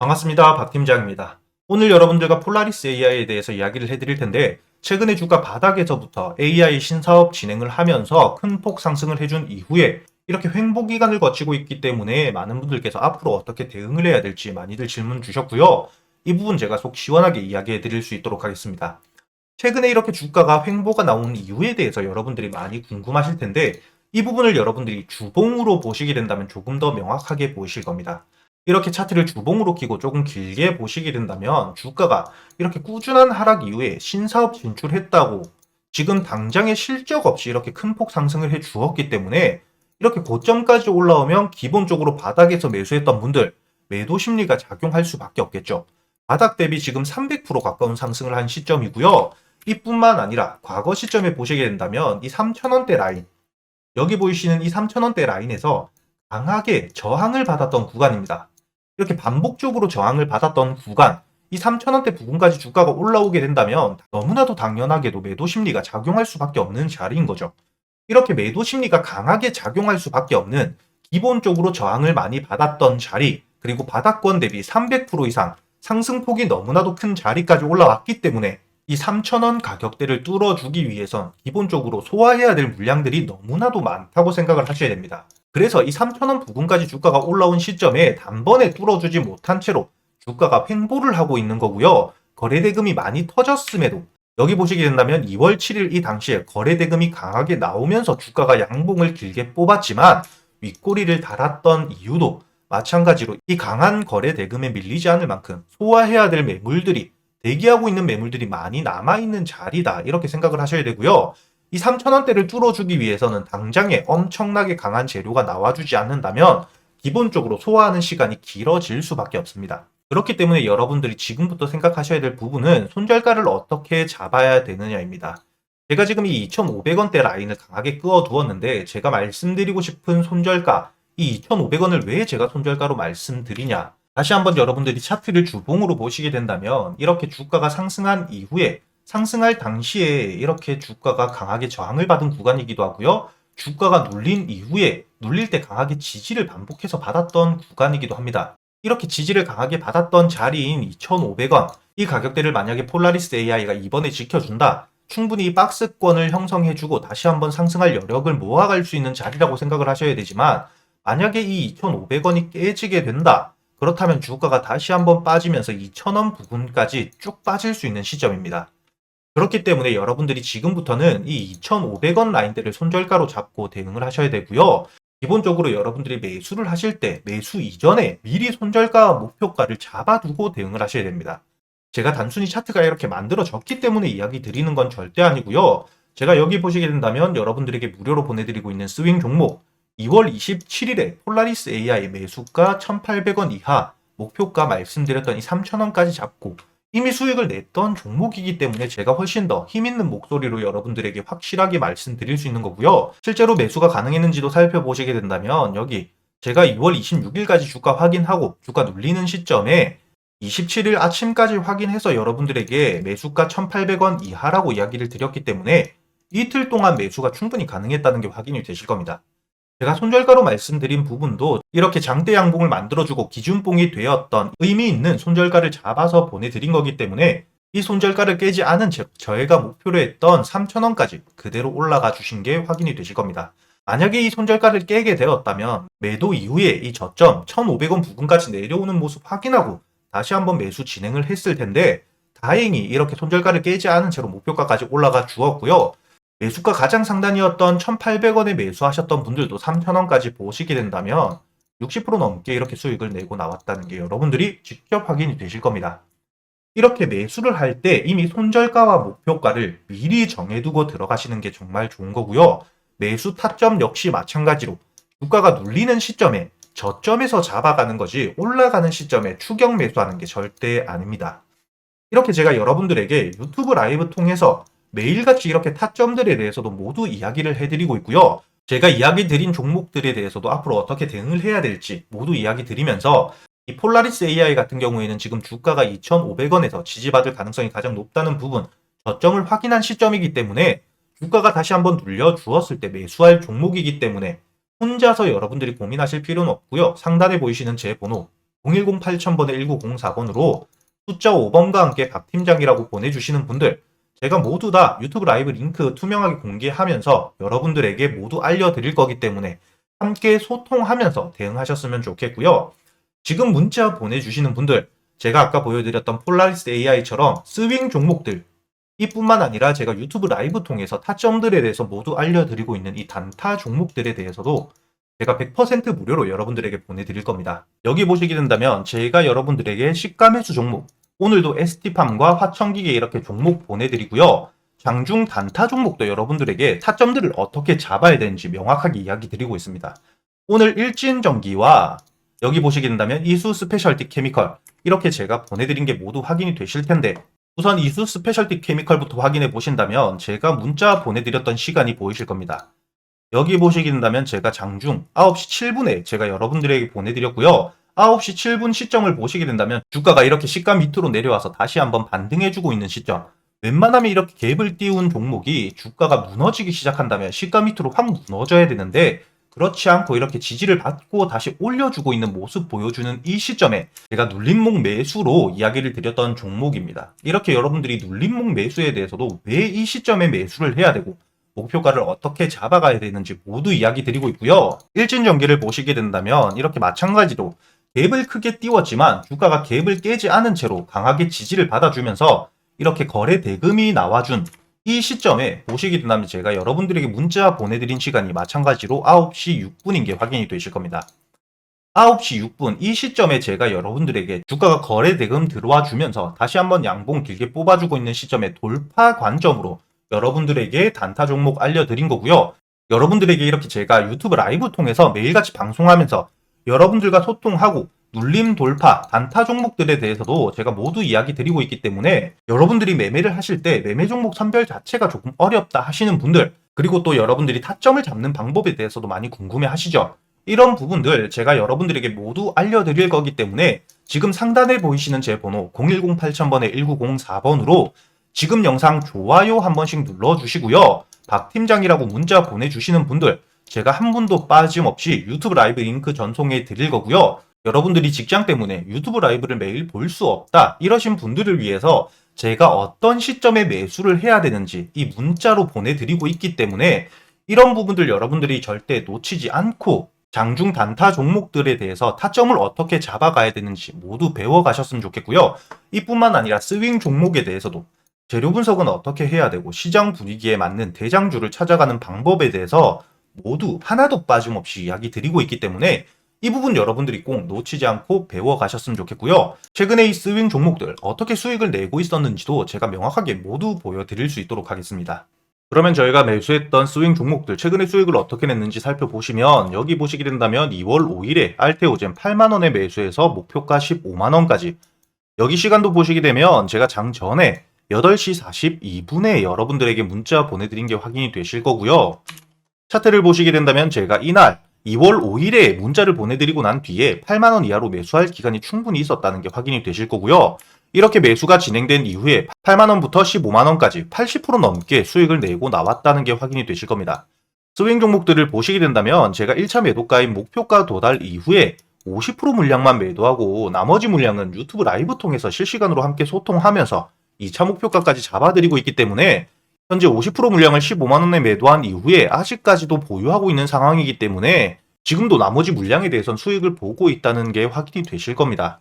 반갑습니다. 박 팀장입니다. 오늘 여러분들과 폴라리스 AI에 대해서 이야기를 해드릴 텐데, 최근에 주가 바닥에서부터 AI 신사업 진행을 하면서 큰 폭 상승을 해준 이후에 이렇게 횡보 기간을 거치고 있기 때문에 많은 분들께서 앞으로 어떻게 대응을 해야 될지 많이들 질문 주셨고요. 이 부분 제가 속 시원하게 이야기해 드릴 수 있도록 하겠습니다. 최근에 이렇게 주가가 횡보가 나온 이유에 대해서 여러분들이 많이 궁금하실 텐데, 이 부분을 여러분들이 주봉으로 보시게 된다면 조금 더 명확하게 보이실 겁니다. 이렇게 차트를 주봉으로 끼고 조금 길게 보시게 된다면 주가가 이렇게 꾸준한 하락 이후에 신사업 진출했다고 지금 당장의 실적 없이 이렇게 큰 폭 상승을 해 주었기 때문에 이렇게 고점까지 올라오면 기본적으로 바닥에서 매수했던 분들 매도 심리가 작용할 수밖에 없겠죠. 바닥 대비 지금 300% 가까운 상승을 한 시점이고요. 이뿐만 아니라 과거 시점에 보시게 된다면 이 3,000원대 라인 여기 보이시는 이 3,000원대 라인에서 강하게 저항을 받았던 구간입니다. 이렇게 반복적으로 저항을 받았던 구간, 이 3,000원대 부근까지 주가가 올라오게 된다면 너무나도 당연하게도 매도 심리가 작용할 수밖에 없는 자리인 거죠. 이렇게 매도 심리가 강하게 작용할 수밖에 없는 기본적으로 저항을 많이 받았던 자리, 그리고 바닥권 대비 300% 이상 상승폭이 너무나도 큰 자리까지 올라왔기 때문에 이 3,000원 가격대를 뚫어주기 위해선 기본적으로 소화해야 될 물량들이 너무나도 많다고 생각을 하셔야 됩니다. 그래서 이 3,000원 부근까지 주가가 올라온 시점에 단번에 뚫어주지 못한 채로 주가가 횡보를 하고 있는 거고요. 거래대금이 많이 터졌음에도 여기 보시게 된다면 2월 7일 이 당시에 거래대금이 강하게 나오면서 주가가 양봉을 길게 뽑았지만 윗꼬리를 달았던 이유도 마찬가지로 이 강한 거래대금에 밀리지 않을 만큼 소화해야 될 매물들이 대기하고 있는 매물들이 많이 남아있는 자리다 이렇게 생각을 하셔야 되고요. 이 3,000원대를 뚫어주기 위해서는 당장에 엄청나게 강한 재료가 나와주지 않는다면 기본적으로 소화하는 시간이 길어질 수밖에 없습니다. 그렇기 때문에 여러분들이 지금부터 생각하셔야 될 부분은 손절가를 어떻게 잡아야 되느냐입니다. 제가 지금 이 2,500원대 라인을 강하게 끄어 두었는데 제가 말씀드리고 싶은 손절가 이 2,500원을 왜 제가 손절가로 말씀드리냐 다시 한번 여러분들이 차트를 주봉으로 보시게 된다면 이렇게 주가가 상승한 이후에 상승할 당시에 이렇게 주가가 강하게 저항을 받은 구간이기도 하고요. 주가가 눌린 이후에 눌릴 때 강하게 지지를 반복해서 받았던 구간이기도 합니다. 이렇게 지지를 강하게 받았던 자리인 2,500원 이 가격대를 만약에 폴라리스 AI가 이번에 지켜준다. 충분히 박스권을 형성해주고 다시 한번 상승할 여력을 모아갈 수 있는 자리라고 생각을 하셔야 되지만 만약에 이 2,500원이 깨지게 된다. 그렇다면 주가가 다시 한번 빠지면서 2,000원 부근까지 쭉 빠질 수 있는 시점입니다. 그렇기 때문에 여러분들이 지금부터는 이 2,500원 라인대를 손절가로 잡고 대응을 하셔야 되고요. 기본적으로 여러분들이 매수를 하실 때 매수 이전에 미리 손절가 목표가를 잡아두고 대응을 하셔야 됩니다. 제가 단순히 차트가 이렇게 만들어졌기 때문에 이야기 드리는 건 절대 아니고요. 제가 여기 보시게 된다면 여러분들에게 무료로 보내드리고 있는 스윙 종목 2월 27일에 폴라리스 AI 매수가 1,800원 이하 목표가 말씀드렸던 이 3,000원까지 잡고 이미 수익을 냈던 종목이기 때문에 제가 훨씬 더 힘있는 목소리로 여러분들에게 확실하게 말씀드릴 수 있는 거고요. 실제로 매수가 가능했는지도 살펴보시게 된다면 여기 제가 2월 26일까지 주가 확인하고 주가 눌리는 시점에 27일 아침까지 확인해서 여러분들에게 매수가 1,800원 이하라고 이야기를 드렸기 때문에 이틀 동안 매수가 충분히 가능했다는 게 확인이 되실 겁니다. 제가 손절가로 말씀드린 부분도 이렇게 장대 양봉을 만들어주고 기준봉이 되었던 의미 있는 손절가를 잡아서 보내드린 거기 때문에 이 손절가를 깨지 않은 채 저희가 목표로 했던 3,000원까지 그대로 올라가 주신 게 확인이 되실 겁니다. 만약에 이 손절가를 깨게 되었다면 매도 이후에 이 저점 1,500원 부근까지 내려오는 모습 확인하고 다시 한번 매수 진행을 했을 텐데 다행히 이렇게 손절가를 깨지 않은 채로 목표가까지 올라가 주었고요. 매수가 가장 상단이었던 1,800원에 매수하셨던 분들도 3,000원까지 보시게 된다면 60% 넘게 이렇게 수익을 내고 나왔다는 게 여러분들이 직접 확인이 되실 겁니다. 이렇게 매수를 할 때 이미 손절가와 목표가를 미리 정해두고 들어가시는 게 정말 좋은 거고요. 매수 타점 역시 마찬가지로 주가가 눌리는 시점에 저점에서 잡아가는 거지 올라가는 시점에 추격 매수하는 게 절대 아닙니다. 이렇게 제가 여러분들에게 유튜브 라이브 통해서 매일같이 이렇게 타점들에 대해서도 모두 이야기를 해드리고 있고요. 제가 이야기 드린 종목들에 대해서도 앞으로 어떻게 대응을 해야 될지 모두 이야기 드리면서 이 폴라리스 AI 같은 경우에는 지금 주가가 2,500원에서 지지받을 가능성이 가장 높다는 부분, 저점을 확인한 시점이기 때문에 주가가 다시 한번 눌려 주었을 때 매수할 종목이기 때문에 혼자서 여러분들이 고민하실 필요는 없고요. 상단에 보이시는 제 번호 010-8000번에 1904번으로 숫자 5번과 함께 박 팀장이라고 보내주시는 분들 제가 모두 다 유튜브 라이브 링크 투명하게 공개하면서 여러분들에게 모두 알려드릴 거기 때문에 함께 소통하면서 대응하셨으면 좋겠고요. 지금 문자 보내주시는 분들 제가 아까 보여드렸던 폴라리스 AI처럼 스윙 종목들 이뿐만 아니라 제가 유튜브 라이브 통해서 타점들에 대해서 모두 알려드리고 있는 이 단타 종목들에 대해서도 제가 100% 무료로 여러분들에게 보내드릴 겁니다. 여기 보시게 된다면 제가 여러분들에게 시가 매수 종목 오늘도 ST팜과 화천기계 이렇게 종목 보내드리고요. 장중 단타 종목도 여러분들에게 타점들을 어떻게 잡아야 되는지 명확하게 이야기 드리고 있습니다. 오늘 일진전기와 여기 보시게 된다면 이수 스페셜티 케미컬 이렇게 제가 보내드린 게 모두 확인이 되실 텐데 우선 이수 스페셜티 케미컬부터 확인해 보신다면 제가 문자 보내드렸던 시간이 보이실 겁니다. 여기 보시게 된다면 제가 장중 9시 7분에 제가 여러분들에게 보내드렸고요. 9시 7분 시점을 보시게 된다면 주가가 이렇게 시가 밑으로 내려와서 다시 한번 반등해주고 있는 시점. 웬만하면 이렇게 갭을 띄운 종목이 주가가 무너지기 시작한다면 시가 밑으로 확 무너져야 되는데 그렇지 않고 이렇게 지지를 받고 다시 올려주고 있는 모습 보여주는 이 시점에 제가 눌림목 매수로 이야기를 드렸던 종목입니다. 이렇게 여러분들이 눌림목 매수에 대해서도 왜 이 시점에 매수를 해야 되고 목표가를 어떻게 잡아가야 되는지 모두 이야기 드리고 있고요. 일진 전기를 보시게 된다면 이렇게 마찬가지로 갭을 크게 띄웠지만 주가가 갭을 깨지 않은 채로 강하게 지지를 받아주면서 이렇게 거래 대금이 나와준 이 시점에 보시게 된다면 제가 여러분들에게 문자 보내드린 시간이 마찬가지로 9시 6분인 게 확인이 되실 겁니다. 9시 6분 이 시점에 제가 여러분들에게 주가가 거래 대금 들어와 주면서 다시 한번 양봉 길게 뽑아주고 있는 시점에 돌파 관점으로 여러분들에게 단타 종목 알려드린 거고요. 여러분들에게 이렇게 제가 유튜브 라이브 통해서 매일같이 방송하면서 여러분들과 소통하고 눌림 돌파, 단타 종목들에 대해서도 제가 모두 이야기 드리고 있기 때문에 여러분들이 매매를 하실 때 매매 종목 선별 자체가 조금 어렵다 하시는 분들 그리고 또 여러분들이 타점을 잡는 방법에 대해서도 많이 궁금해 하시죠. 이런 부분들 제가 여러분들에게 모두 알려드릴 거기 때문에 지금 상단에 보이시는 제 번호 010-8000번에 1904번으로 지금 영상 좋아요 한 번씩 눌러주시고요. 박 팀장이라고 문자 보내주시는 분들 제가 한 분도 빠짐없이 유튜브 라이브 링크 전송해 드릴 거고요. 여러분들이 직장 때문에 유튜브 라이브를 매일 볼 수 없다 이러신 분들을 위해서 제가 어떤 시점에 매수를 해야 되는지 이 문자로 보내드리고 있기 때문에 이런 부분들 여러분들이 절대 놓치지 않고 장중 단타 종목들에 대해서 타점을 어떻게 잡아가야 되는지 모두 배워가셨으면 좋겠고요. 이뿐만 아니라 스윙 종목에 대해서도 재료 분석은 어떻게 해야 되고 시장 분위기에 맞는 대장주를 찾아가는 방법에 대해서 모두 하나도 빠짐없이 이야기 드리고 있기 때문에 이 부분 여러분들이 꼭 놓치지 않고 배워가셨으면 좋겠고요. 최근에 이 스윙 종목들 어떻게 수익을 내고 있었는지도 제가 명확하게 모두 보여드릴 수 있도록 하겠습니다. 그러면 저희가 매수했던 스윙 종목들 최근에 수익을 어떻게 냈는지 살펴보시면 여기 보시게 된다면 2월 5일에 알테오젠 8만원에 매수해서 목표가 15만원까지 여기 시간도 보시게 되면 제가 장 전에 8시 42분에 여러분들에게 문자 보내드린 게 확인이 되실 거고요. 차트를 보시게 된다면 제가 이날 2월 5일에 문자를 보내드리고 난 뒤에 8만원 이하로 매수할 기간이 충분히 있었다는 게 확인이 되실 거고요. 이렇게 매수가 진행된 이후에 8만원부터 15만원까지 80% 넘게 수익을 내고 나왔다는 게 확인이 되실 겁니다. 스윙 종목들을 보시게 된다면 제가 1차 매도가인 목표가 도달 이후에 50% 물량만 매도하고 나머지 물량은 유튜브 라이브 통해서 실시간으로 함께 소통하면서 2차 목표가까지 잡아드리고 있기 때문에 현재 50% 물량을 15만원에 매도한 이후에 아직까지도 보유하고 있는 상황이기 때문에 지금도 나머지 물량에 대해선 수익을 보고 있다는 게 확인이 되실 겁니다.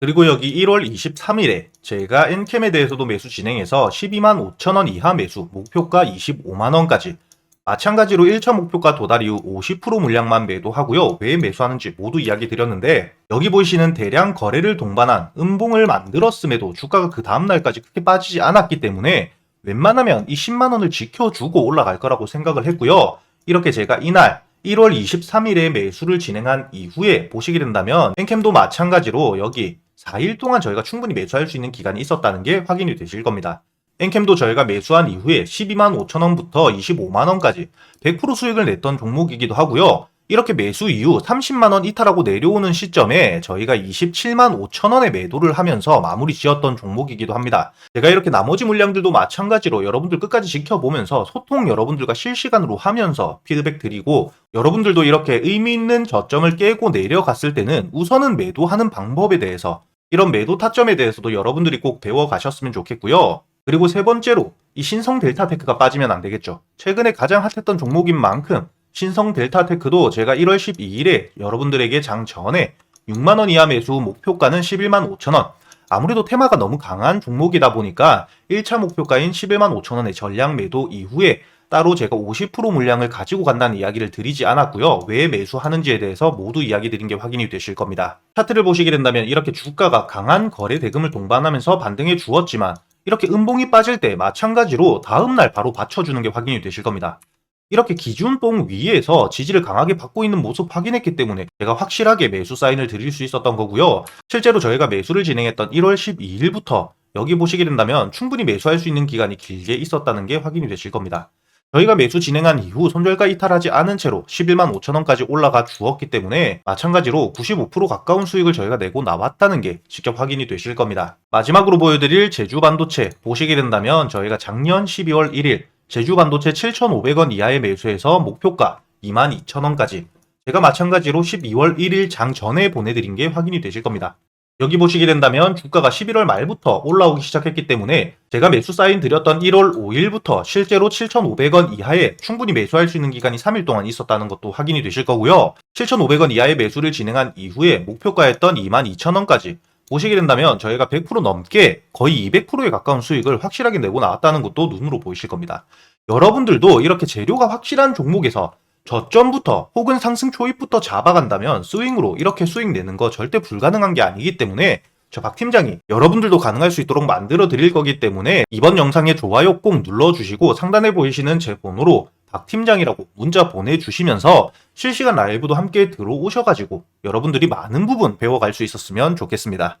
그리고 여기 1월 23일에 제가 엔캠에 대해서도 매수 진행해서 12만 5천원 이하 매수, 목표가 25만원까지 마찬가지로 1차 목표가 도달 이후 50% 물량만 매도하고요. 왜 매수하는지 모두 이야기 드렸는데 여기 보이시는 대량 거래를 동반한 음봉을 만들었음에도 주가가 그 다음날까지 크게 빠지지 않았기 때문에 웬만하면 이 10만 원을 지켜주고 올라갈 거라고 생각을 했고요. 이렇게 제가 이날 1월 23일에 매수를 진행한 이후에 보시게 된다면 엔캠도 마찬가지로 여기 4일 동안 저희가 충분히 매수할 수 있는 기간이 있었다는 게 확인이 되실 겁니다. 엔캠도 저희가 매수한 이후에 12만 5천 원부터 25만 원까지 100% 수익을 냈던 종목이기도 하고요. 이렇게 매수 이후 30만원 이탈하고 내려오는 시점에 저희가 27만 5천원에 매도를 하면서 마무리 지었던 종목이기도 합니다. 제가 이렇게 나머지 물량들도 마찬가지로 여러분들 끝까지 지켜보면서 소통 여러분들과 실시간으로 하면서 피드백 드리고 여러분들도 이렇게 의미 있는 저점을 깨고 내려갔을 때는 우선은 매도하는 방법에 대해서 이런 매도 타점에 대해서도 여러분들이 꼭 배워가셨으면 좋겠고요. 그리고 세 번째로 이 신성 델타테크가 빠지면 안 되겠죠. 최근에 가장 핫했던 종목인 만큼 신성 델타테크도 제가 1월 12일에 여러분들에게 장 전에 6만원 이하 매수 목표가는 11만 5천원. 아무래도 테마가 너무 강한 종목이다 보니까 1차 목표가인 11만 5천원의 전량 매도 이후에 따로 제가 50% 물량을 가지고 간다는 이야기를 드리지 않았고요. 왜 매수하는지에 대해서 모두 이야기 드린 게 확인이 되실 겁니다. 차트를 보시게 된다면 이렇게 주가가 강한 거래 대금을 동반하면서 반등해 주었지만 이렇게 음봉이 빠질 때 마찬가지로 다음날 바로 받쳐주는 게 확인이 되실 겁니다. 이렇게 기준봉 위에서 지지를 강하게 받고 있는 모습 확인했기 때문에 제가 확실하게 매수 사인을 드릴 수 있었던 거고요. 실제로 저희가 매수를 진행했던 1월 12일부터 여기 보시게 된다면 충분히 매수할 수 있는 기간이 길게 있었다는 게 확인이 되실 겁니다. 저희가 매수 진행한 이후 손절가 이탈하지 않은 채로 11만 5천원까지 올라가 주었기 때문에 마찬가지로 95% 가까운 수익을 저희가 내고 나왔다는 게 직접 확인이 되실 겁니다. 마지막으로 보여드릴 제주 반도체 보시게 된다면 저희가 작년 12월 1일 제주 반도체 7,500원 이하의 매수해서 목표가 22,000원까지 제가 마찬가지로 12월 1일 장 전에 보내드린 게 확인이 되실 겁니다. 여기 보시게 된다면 주가가 11월 말부터 올라오기 시작했기 때문에 제가 매수 사인 드렸던 1월 5일부터 실제로 7,500원 이하에 충분히 매수할 수 있는 기간이 3일 동안 있었다는 것도 확인이 되실 거고요. 7,500원 이하의 매수를 진행한 이후에 목표가였던 22,000원까지 보시게 된다면 저희가 100% 넘게 거의 200%에 가까운 수익을 확실하게 내고 나왔다는 것도 눈으로 보이실 겁니다. 여러분들도 이렇게 재료가 확실한 종목에서 저점부터 혹은 상승 초입부터 잡아간다면 스윙으로 이렇게 수익 내는 거 절대 불가능한 게 아니기 때문에 저 박 팀장이 여러분들도 가능할 수 있도록 만들어 드릴 거기 때문에 이번 영상에 좋아요 꼭 눌러주시고 상단에 보이시는 제 번호로 박 팀장이라고 문자 보내주시면서 실시간 라이브도 함께 들어오셔가지고 여러분들이 많은 부분 배워갈 수 있었으면 좋겠습니다.